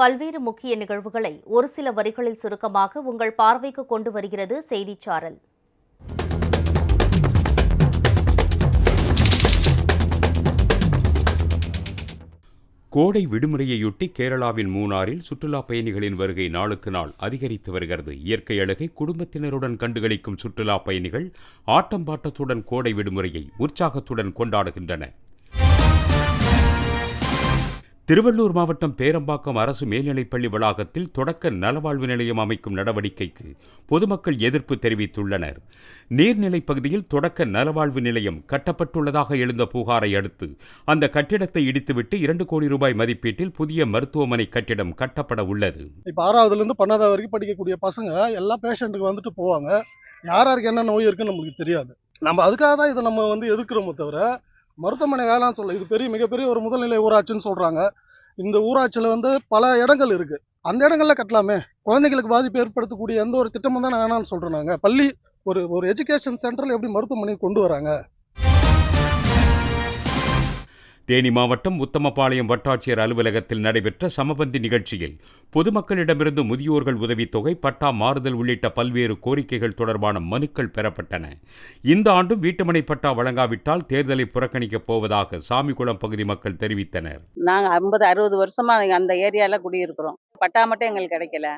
பல்வேறு முக்கிய நிகழ்வுகளை ஒரு சில வரிகளில் சுருக்கமாக உங்கள் பார்வைக்கு கொண்டு வருகிறது செய்திச்சாரல். கோடை விடுமுறையையொட்டி கேரளாவின் மூணாரில் சுற்றுலா பயணிகளின் வருகை நாளுக்கு நாள் அதிகரித்து வருகிறது. இயற்கை அழகை குடும்பத்தினருடன் கண்டுகளிக்கும் சுற்றுலா பயணிகள் ஆட்டம் பாட்டத்துடன் கோடை விடுமுறையை உற்சாகத்துடன் கொண்டாடுகின்றனர். திருவள்ளூர் மாவட்டம் பேரம்பாக்கம் அரசு மேல்நிலைப்பள்ளி வளாகத்தில் தொடக்க நலவாழ்வு நிலையம் அமைக்கும் நடவடிக்கைக்கு பொதுமக்கள் எதிர்ப்பு தெரிவித்துள்ளனர். நீர்நிலைப் பகுதியில் தொடக்க நலவாழ்வு நிலையம் கட்டப்பட்டுள்ளதாக எழுந்த புகாரை அடுத்து அந்த கட்டிடத்தை இடித்துவிட்டு இரண்டு கோடி ரூபாய் மதிப்பீட்டில் புதிய மருத்துவமனை கட்டிடம் கட்டப்பட உள்ளது. இப்போ ஆறாவதுலேருந்து பன்னெண்டாவது வரைக்கும் படிக்கக்கூடிய பசங்க எல்லா பேஷண்ட்டுக்கு வந்துட்டு போவாங்க. யாராருக்கு என்ன நோய் இருக்குன்னு நம்மளுக்கு தெரியாது. நம்ம அதுக்காக தான் இதை நம்ம வந்து எதிர்க்கிறோமோ தவிர மருத்துவமனை வேலைன்னு சொல்ல இது பெரிய மிகப்பெரிய ஒரு முதல்நிலை ஊராட்சின்னு சொல்கிறாங்க இந்த ஊராட்சியில் வந்து பல இடங்கள் இருக்குது அந்த இடங்கள்ல கட்டலாமே. குழந்தைகளுக்கு பாதிப்பு ஏற்படுத்தக்கூடிய எந்த ஒரு திட்டமும் தான் நான் வேணாம்னு சொல்கிறேன் நாங்கள் பள்ளி ஒரு ஒரு எஜுகேஷன் சென்டரில் எப்படி மருத்துவமனை கொண்டு வராங்க? தேனி மாவட்டம் உத்தமபாளையம் வட்டாட்சியர் அலுவலகத்தில் நடைபெற்ற சமபந்தி நிகழ்ச்சியில் பொதுமக்களிடமிருந்து முதியோர்கள் உதவித்தொகை பட்டா மாறுதல் உள்ளிட்ட பல்வேறு கோரிக்கைகள் தொடர்பான மனுக்கள் பெறப்பட்டன. இந்த ஆண்டும் வீட்டுமனை பட்டா வழங்காவிட்டால் தேர்தலை புறக்கணிக்கப் போவதாக சாமிக்குளம் பகுதி மக்கள் தெரிவித்தனர். நாங்கள் ஐம்பது அறுபது வருஷமா அந்த ஏரியாவில் குடியிருக்கிறோம். பட்டா மட்டும் எங்களுக்கு கிடைக்கல.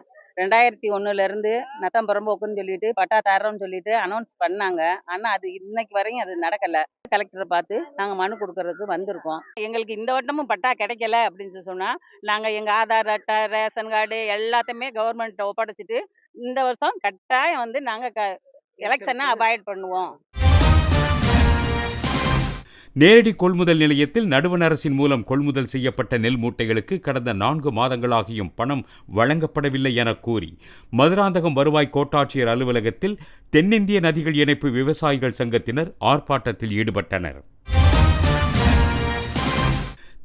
ரெண்டாயிரத்தி ஒன்றுலேருந்து நத்தம் புறம்போக்குன்னு சொல்லிட்டு பட்டா தரோன்னு சொல்லிட்டு அனௌன்ஸ் பண்ணாங்க. ஆனால் அது இன்னைக்கு வரையும் அது நடக்கலை. கலெக்டரை பார்த்து நாங்கள் மனு கொடுக்கறதுக்கு வந்திருக்கோம். எங்களுக்கு இந்த வட்டமும் பட்டா கிடைக்கல அப்படின்னு சொல்லி சொன்னால் நாங்கள் எங்கள் ஆதார் அட்டை ரேஷன் கார்டு எல்லாத்தையுமே கவர்மெண்ட்டை ஒப்படைச்சிட்டு இந்த வருஷம் கட்டாயம் வந்து நாங்கள் க எலெக்ஷனை அவாய்ட் பண்ணுவோம். நேரடி கொள்முதல் நிலையத்தில் நடுவண் அரசின் மூலம் கொள்முதல் செய்யப்பட்ட நெல் மூட்டைகளுக்கு கடந்த நான்கு மாதங்களாகியும் பணம் வழங்கப்படவில்லை என கூறி மதுராந்தகம் வருவாய் கோட்டாட்சியர் அலுவலகத்தில் தென்னிந்திய நதிகள் இணைப்பு விவசாயிகள் சங்கத்தினர் ஆர்ப்பாட்டத்தில் ஈடுபட்டனர்.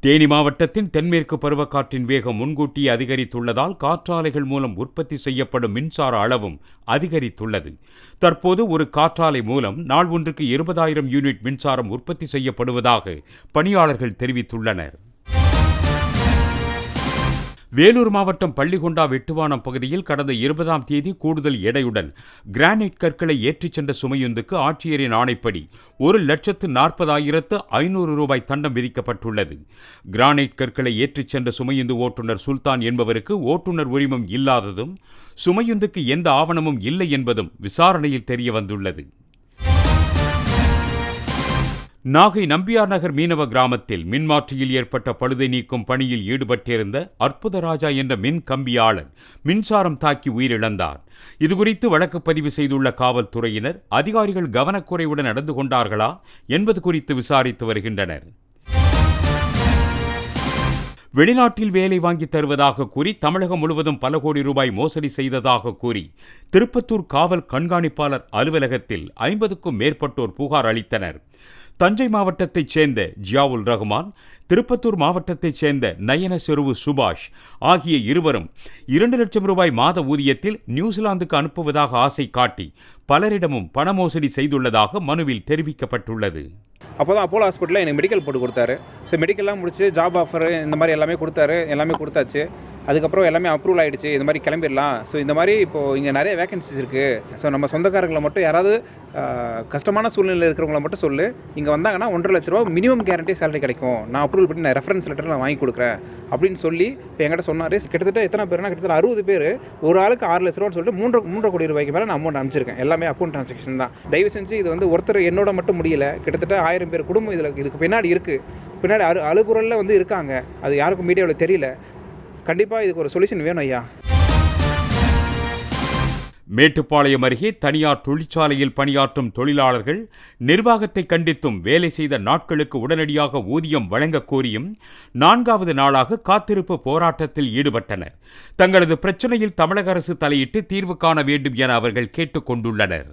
தேனி மாவட்டத்தின் தென்மேற்கு பருவக்காற்றின் வேகம் முன்கூட்டியே அதிகரித்துள்ளதால் காற்றாலைகள் மூலம் உற்பத்தி செய்யப்படும் மின்சார அளவும் அதிகரித்துள்ளது. தற்போது ஒரு காற்றாலை மூலம் நாள் ஒன்றுக்கு இருபதாயிரம் யூனிட் மின்சாரம் உற்பத்தி செய்யப்படுவதாக பணியாளர்கள் தெரிவித்துள்ளனர். வேலூர் மாவட்டம் பள்ளிகொண்டா வெட்டுவானம் பகுதியில் கடந்த இருபதாம் தேதி கூடுதல் எடையுடன் கிரானைட் கற்களை ஏற்றிச் சென்ற சுமையுந்துக்கு ஆட்சியரின் ஆணைப்படி ஒரு லட்சத்து நாற்பதாயிரத்து ஐநூறு ரூபாய் தண்டம் விதிக்கப்பட்டுள்ளது. கிரானைட் கற்களை ஏற்றிச் சென்ற சுமையுந்து ஓட்டுநர் சுல்தான் என்பவருக்கு ஓட்டுநர் உரிமம் இல்லாததும் சுமையுந்துக்கு எந்த ஆவணமும் இல்லை என்பதும் விசாரணையில் தெரிய வந்துள்ளது நாகை நம்பியார் நகர் மீனவ கிராமத்தில் மின்மாற்றியில் ஏற்பட்ட பழுதை நீக்கும் பணியில் ஈடுபட்டிருந்த அற்புதராஜா என்ற மின் கம்பியாளர் மின்சாரம் தாக்கி உயிரிழந்தார். இதுகுறித்து வழக்கு பதிவு செய்துள்ள காவல்துறையினர் அதிகாரிகள் கவனக்குறைவுடன் நடந்து கொண்டார்களா என்பது குறித்து விசாரித்து வருகின்றனர். வெளிநாட்டில் வேலை வாங்கி தருவதாக கூறி தமிழகம் முழுவதும் பல கோடி ரூபாய் மோசடி செய்ததாக கூறி திருப்பத்தூர் காவல் கண்காணிப்பாளர் அலுவலகத்தில் ஐம்பதுக்கும் மேற்பட்டோர் புகார் அளித்தனர். தஞ்சை மாவட்டத்தைச் சேர்ந்த ஜியாவுல் ரஹ்மான் திருப்பத்தூர் மாவட்டத்தைச் சேர்ந்த நயன செருவு சுபாஷ் ஆகிய இருவரும் இரண்டு லட்சம் ரூபாய் மாத ஊதியத்தில் நியூசிலாந்துக்கு அனுப்புவதாக ஆசை காட்டி பலரிடமும் பண மோசடி செய்துள்ளதாக மனுவில் தெரிவிக்கப்பட்டுள்ளது. அப்போ தான் அப்போலோ ஹாஸ்பிட்டலில் எனக்கு மெடிக்கல் போட்டு கொடுத்தாரு. ஸோ மெடிக்கல்லாம் முடிச்சு ஜாப் ஆஃபர் இந்த மாதிரி எல்லாமே கொடுத்தாரு. எல்லாமே கொடுத்தாச்சு. அதுக்கப்புறம் எல்லாமே அப்ரூவல் ஆகிடுச்சு இந்த மாதிரி கிளம்பிடலாம். ஸோ இந்த மாதிரி இப்போது இங்கே நிறைய வேகன்சிஸ் இருக்குது ஸோ நம்ம சொந்தக்காரங்களை மட்டும் யாராவது கஷ்டமான சூழ்நிலையில் இருக்கிறவங்கள மட்டும் சொல்லு. இங்கே வந்தாங்கன்னா ஒன்றரை லட்ச ரூபா மினிமம் கேரண்டி சேலரி கிடைக்கும். நான் அப்ரூவல் பண்ணி நான் ரெஃபரன்ஸ் லெட்டர் நான் வாங்கி கொடுக்குறேன். அப்படின்னு சொல்லி இப்போ என்கிட்ட சொன்னார். கிட்டத்தட்ட எத்தனை பேர்னா கிட்டத்தட்ட அறுபது பேர் ஒரு ஆளுக்கு ஆறு லட்ச ரூபான்னு சொல்லிட்டு மூன்று மூன்றரை கோடி ரூபாய்க்கு மேலே நான் அமௌண்ட் அனுப்பிச்சிருக்கேன். எல்லாமே அக்கௌண்ட் ட்ரான்சாக்ஷன் தான். தயவு செஞ்சு இது வந்து ஒருத்தர் என்னோட மட்டும் முடியல. கிட்டத்தட்ட ஆயிரம் பேர் குடும்பம் இதில் இதுக்கு பின்னாடி இருக்குது பின்னாடி அழு அழுகுரலில் வந்து இருக்காங்க. அது யாருக்கும் மீடியாவில் தெரியல. கண்டிப்பாக இதுக்கு ஒரு சொல்யூஷன் வேணும் ஐயா. மேட்டுப்பாளையம் அருகே தனியார் தொழிற்சாலையில் பணியாற்றும் தொழிலாளர்கள் நிர்வாகத்தை கண்டித்தும் வேலை செய்த நாட்களுக்கு உடனடியாக ஊதியம் வழங்கக் கோரியும் நான்காவது நாளாக காத்திருப்பு போராட்டத்தில் ஈடுபட்டனர். தங்களது பிரச்சனையில் தமிழக அரசு தலையிட்டு தீர்வு காண வேண்டும் என அவர்கள் கேட்டுக் கொண்டுள்ளனர்